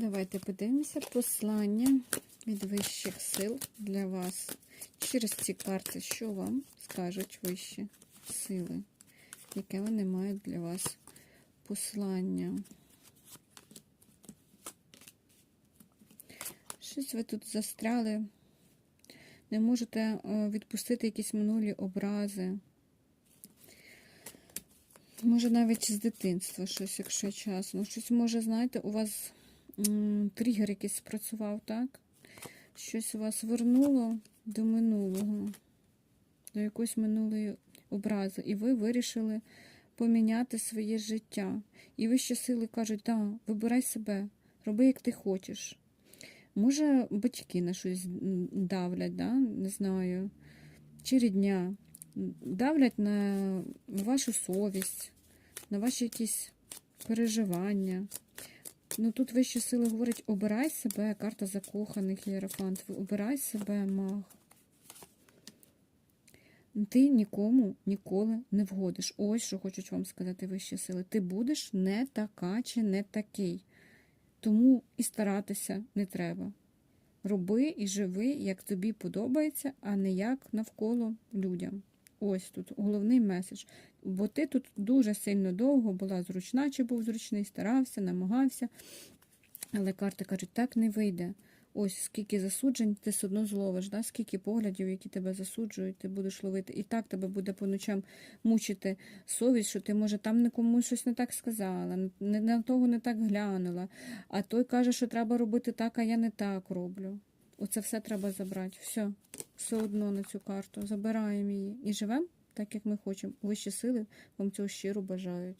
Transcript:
Давайте подивимося послання від вищих сил для вас. Через ці карти, що вам скажуть вищі сили, яке вони мають для вас послання. Щось ви тут застряли, не можете е, відпустити якісь минулі образи. Може, навіть з дитинства щось, якщо чесно. Щось може, знаєте, у вас тригер якийсь спрацював, так? Щось вас вернуло до минулого, до якоїсь минулої образи. І ви вирішили поміняти своє життя. І вищі сили кажуть, да, вибирай себе, роби, як ти хочеш. Може, батьки на щось давлять, да? не знаю, чи рідня. Давлять на вашу совість, на ваші якісь переживання. Ну тут вищі сили говорять, обирай себе, карта закоханих єрофант, обирай себе, маг. Ти нікому ніколи не вгодиш. Ось що хочуть вам сказати вищі сили. Ти будеш не така чи не такий. Тому і старатися не треба. Роби і живи, як тобі подобається, а не як навколо людям. Ось тут головний меседж. Бо ти тут дуже сильно довго була зручна, чи був зручний, старався, намагався. Але карти кажуть, так не вийде. Ось скільки засуджень, ти все одно зловиш, да? скільки поглядів, які тебе засуджують, ти будеш ловити. І так тебе буде по ночам мучити совість, що ти, може, там нікому щось не так сказала, не на того не так глянула. А той каже, що треба робити так, а я не так роблю. Оце все треба забрати. Все, все одно на цю карту. Забираємо її і живемо так, як ми хочемо. Вищі сили вам цього щиро бажають.